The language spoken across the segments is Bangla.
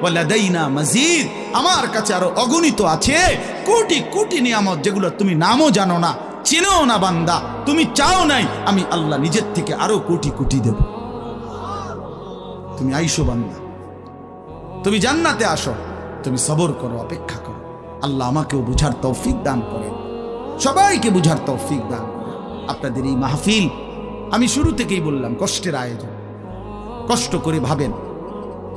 ওয়ালাদাইনা মাজিদ। আমার কাছে আরও অগণিত আছে। কোটি কোটি নিয়ামত যেগুলো তুমি নামও জানো না, চেনেও না বান্দা। তুমি চাও নাই, আমি আল্লাহ নিজের থেকে আরও কোটি কোটি দেব। তুমি আইসো বান্দা। তুমি জান্নাতে আসো। তুমি সবর করো, অপেক্ষা করো। আল্লাহ আমাকেও বুঝার তৌফিক দান করেন। সবাইকে বুঝার তৌফিক দান করেন। আপনাদের এই মাহফিল, আমি শুরু থেকেই বললাম, কষ্টের আয়োজন। কষ্ট করে ভাবেন।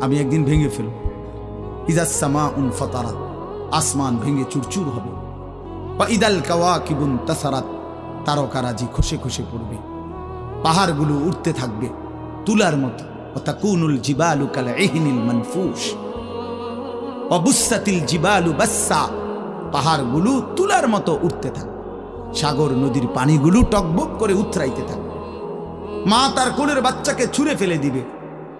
আমি একদিন ভেঙে ফেলব। ইদাসমা উন ফতারা, আসমান ভেঙে চুরচুর হবে। বা ইদাল কাওয়া কিবুন তাসারাত, তারকারাজি খসে খসে পড়বে। পাহাড়গুলো উঠতে থাকবে তুলার মতো। অতাকুনুল জিবালু কাল এহিনিল মানফুস অবুসাতিল জিবালু বাসা পাহাড়গুলো তুলার মতো উঠতে থাকবে সাগর নদীর পানিগুলো টকবক করে উথরাইতে থাকবে মা তার কোলের বাচ্চাকে ছুঁড়ে ফেলে দিবে।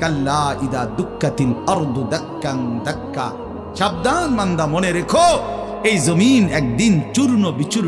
কাল্লা ইদা দুঃখাতিল অর্ধ দাক্কাং দাক্কা। সাবধান মান্দা মনে রেখো, এই জমিন একদিন চূর্ণ বিচূর্ণ